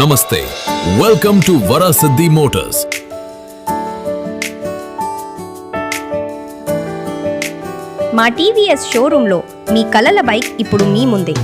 నమస్తే welcome to Varasiddhi Motors మా TVS షోరూంలో మీ కలల బైక్ ఇప్పుడు మీ ముందే.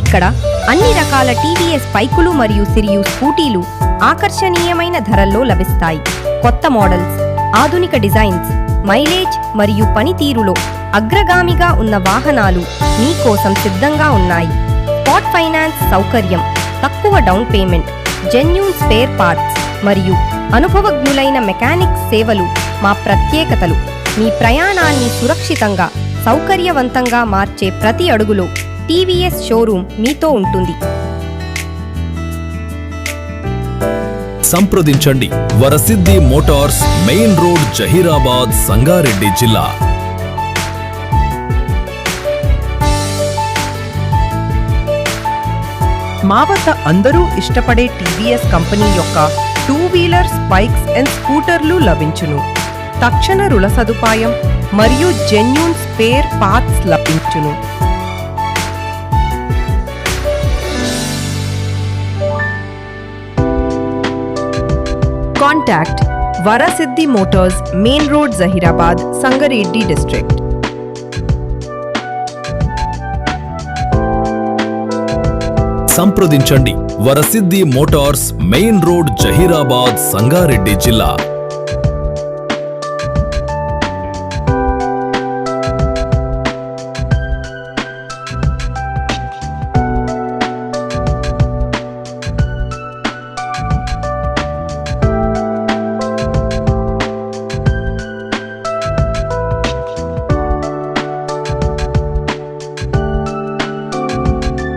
ఇక్కడ అన్ని రకాల టీవీఎస్ బైకులు మరియు సిరియు స్కూటీలు ఆకర్షణీయమైన ధరల్లో లభిస్తాయి. కొత్త మోడల్స్ ఆధునిక డిజైన్స్ మైలేజ్ మరియు పనితీరులో అగ్రగామిగా ఉన్న వాహనాలు మీకోసం సిద్ధంగా ఉన్నాయి. స్పాట్ ఫైనాన్స్ సౌకర్యం తక్కువ down payment genuine spare parts మరియు అనుభవజ్ఞులైన మెకానిక్ సేవలు మా ప్రత్యేకతలు. మీ ప్రయాణాన్ని సురక్షితంగా సౌకర్యవంతంగా మార్చే ప్రతి అడుగులో టీవీఎస్ షోరూమ్ మీతో ఉంటుంది. సంప్రదించండి Varasiddhi Motors main road Zaheerabad Sangareddy జిల్లా. మా వద్ద అందరూ ఇష్టపడే టీవీఎస్ కంపెనీ యొక్క టూ వీలర్ బైక్స్ అండ్ స్కూటర్లు లభించును. తక్షణ రుణ సదుపాయం మరియు జెన్యూన్ స్పేర్ పార్ట్స్ లభించును. Contact Varasiddhi Motors main road Zaheerabad Sangareddy district. సంప్రదించండి. Varasiddhi Motors main road Zaheerabad Sangareddy జిల్లా.